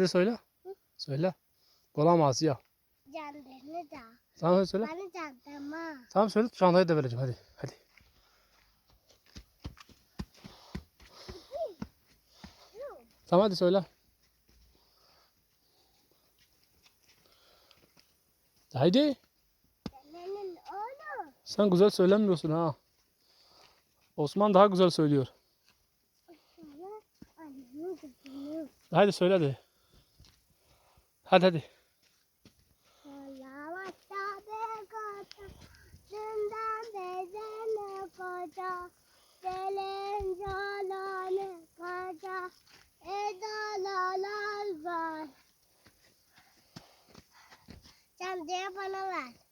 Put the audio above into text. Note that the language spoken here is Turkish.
Hadi söyle. Söyle. Olamaz ya. Candını da. Tamam söyle. Bana candama. Tamam söyle çantayı da vereceğim hadi. Hadi. Tamam hadi söyle. Haydi. Sen güzel söylemiyorsun ha. Osman daha güzel söylüyor. Hadi söyle hadi. Edalalar var. Sen diye bana ver.